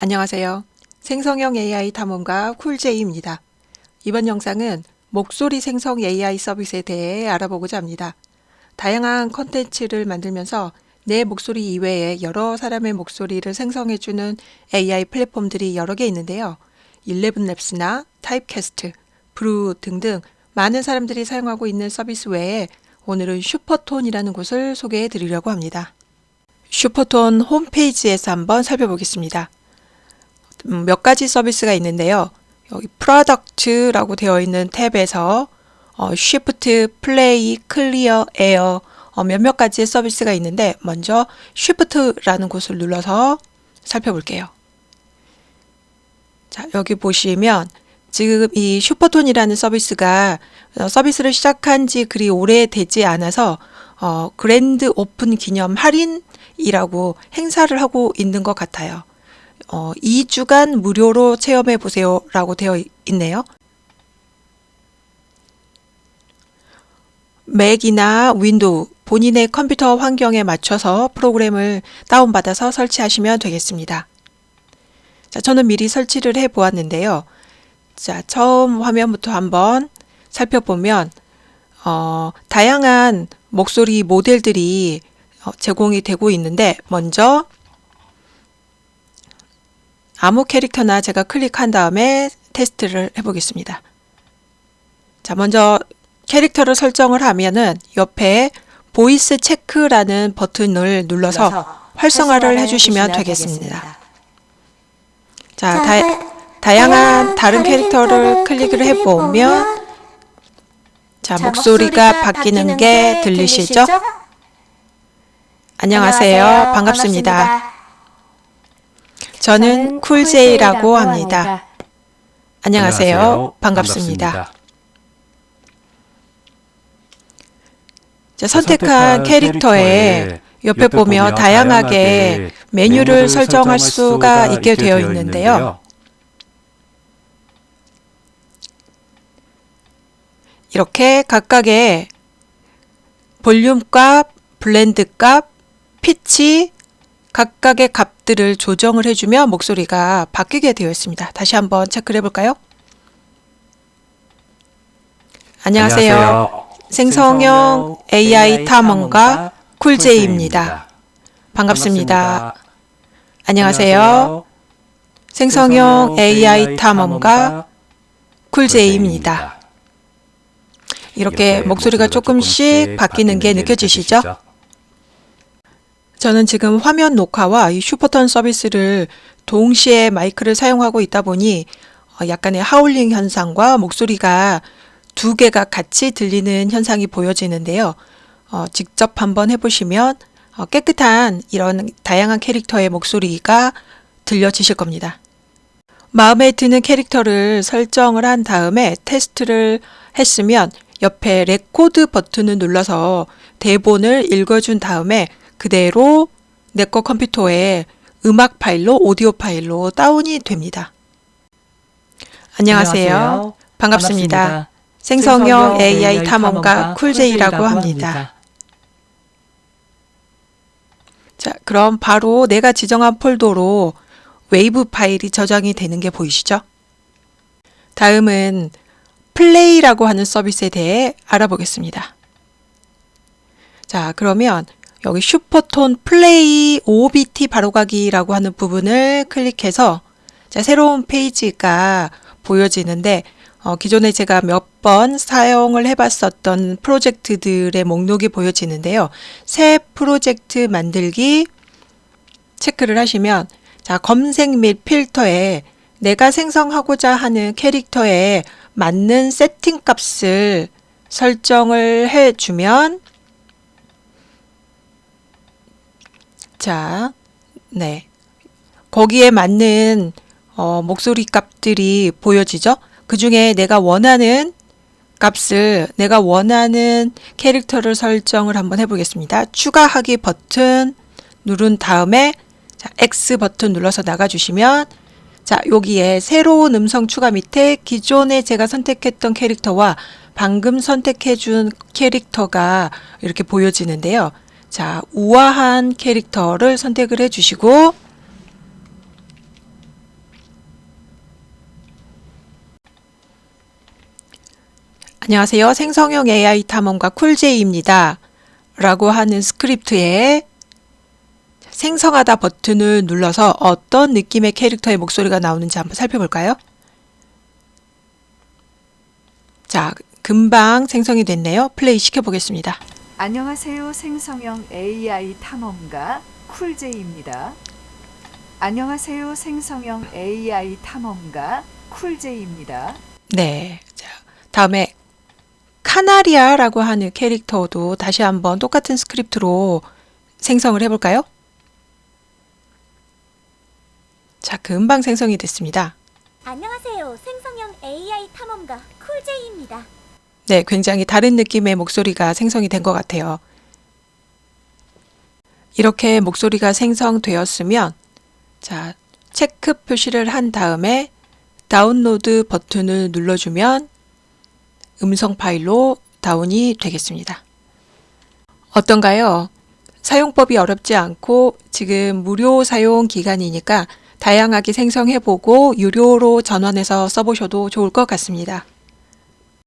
안녕하세요. 생성형 AI 탐험가 쿨제이입니다. 이번 영상은 목소리 생성 AI 서비스에 대해 알아보고자 합니다. 다양한 컨텐츠를 만들면서 내 목소리 이외에 여러 사람의 목소리를 생성해주는 AI 플랫폼들이 여러 개 있는데요. 11랩스나 타입캐스트, 브루 등등 많은 사람들이 사용하고 있는 서비스 외에 오늘은 슈퍼톤이라는 곳을 소개해 드리려고 합니다. 슈퍼톤 홈페이지에서 한번 살펴보겠습니다. 음, 몇 가지 서비스가 있는데요. 여기 프로덕트라고 되어 있는 탭에서 어, 쉬프트, 플레이, 클리어, 에어 어, 몇몇 가지의 서비스가 있는데 먼저 쉬프트라는 곳을 눌러서 살펴볼게요. 자, 여기 보시면 지금 이 슈퍼톤이라는 서비스가 어, 서비스를 시작한 지 그리 오래되지 않아서 어, 그랜드 오픈 기념 할인이라고 행사를 하고 있는 것 같아요. 어, 2주간 무료로 체험해 보세요 라고 되어 있네요. 맥이나 윈도우, 본인의 컴퓨터 환경에 맞춰서 프로그램을 다운받아서 설치하시면 되겠습니다. 자, 저는 미리 설치를 해 보았는데요. 자, 처음 화면부터 한번 살펴보면, 어, 다양한 목소리 모델들이 어, 제공이 되고 있는데, 먼저 아무 캐릭터나 제가 클릭한 다음에 테스트를 해보겠습니다. 자, 먼저 캐릭터를 설정을 하면은 옆에 보이스 체크라는 버튼을 눌러서 활성화를 해주시면 되겠습니다. 자, 다, 다양한 다른 캐릭터를 클릭을 해보면 자, 목소리가 바뀌는 게 들리시죠? 안녕하세요. 반갑습니다. 저는 쿨제이라고 합니다. 안녕하세요. 반갑습니다. 자, 선택한 캐릭터에 옆에 보면 다양하게 메뉴를 설정할 수가 있게 되어 있는데요. 이렇게 각각의 볼륨 값, 블렌드 값, 피치, 각각의 값 들을 조정을 해주면 목소리가 바뀌게 되어 있습니다. 다시 한번 체크를 해볼까요? 안녕하세요. 생성형 AI 탐험가 쿨제이입니다. 반갑습니다. 안녕하세요. 생성형 AI 탐험가 쿨제이입니다. 이렇게 목소리가 조금씩 바뀌는 게 느껴지시죠? 저는 지금 화면 녹화와 이 슈퍼턴 서비스를 동시에 마이크를 사용하고 있다 보니 어, 약간의 하울링 현상과 목소리가 두 개가 같이 들리는 현상이 보여지는데요. 어, 직접 한번 해보시면 어, 깨끗한 이런 다양한 캐릭터의 목소리가 들려지실 겁니다. 마음에 드는 캐릭터를 설정을 한 다음에 테스트를 했으면 옆에 레코드 버튼을 눌러서 대본을 읽어준 다음에 그대로 내 거 컴퓨터에 음악 파일로 오디오 파일로 다운이 됩니다. 안녕하세요. 안녕하세요. 반갑습니다. 반갑습니다. 생성형 AI 탐험가 쿨제이라고 합니다. 자, 그럼 바로 내가 지정한 폴더로 웨이브 파일이 저장이 되는 게 보이시죠? 다음은 플레이라고 하는 서비스에 대해 알아보겠습니다. 자, 그러면 여기 슈퍼톤 플레이 OBT 바로가기라고 하는 부분을 클릭해서 자, 새로운 페이지가 보여지는데 어, 기존에 제가 몇 번 사용을 해봤었던 프로젝트들의 목록이 보여지는데요. 새 프로젝트 만들기 체크를 하시면 자, 검색 및 필터에 내가 생성하고자 하는 캐릭터에 맞는 세팅 값을 설정을 해주면 자, 네. 거기에 맞는 어, 목소리 값들이 보여지죠? 그 중에 내가 원하는 값을 내가 원하는 캐릭터를 설정을 한번 해보겠습니다. 추가하기 버튼 누른 다음에 자, X 버튼 눌러서 나가주시면 자, 여기에 새로운 음성 추가 밑에 기존에 제가 선택했던 캐릭터와 방금 선택해준 캐릭터가 이렇게 보여지는데요. 자, 우아한 캐릭터를 선택을 해주시고 안녕하세요. 생성형 AI 탐험가 쿨제이입니다. 라고 하는 스크립트에 생성하다 버튼을 눌러서 어떤 느낌의 캐릭터의 목소리가 나오는지 한번 살펴볼까요? 자, 금방 생성이 됐네요. 플레이 시켜보겠습니다. 안녕하세요. 생성형 AI 탐험가 쿨제이입니다. 안녕하세요. 생성형 AI 탐험가 쿨제이입니다. 네. 자, 다음에 카나리아라고 하는 캐릭터도 다시 한번 똑같은 스크립트로 생성을 해볼까요? 자, 금방 생성이 됐습니다. 안녕하세요. 생성형 AI 탐험가 쿨제이입니다. 네, 굉장히 다른 느낌의 목소리가 생성이 된 것 같아요. 이렇게 목소리가 생성되었으면, 자, 체크 표시를 한 다음에 다운로드 버튼을 눌러주면 음성 파일로 다운이 되겠습니다. 어떤가요? 사용법이 어렵지 않고 지금 무료 사용 기간이니까 다양하게 생성해보고 유료로 전환해서 써보셔도 좋을 것 같습니다.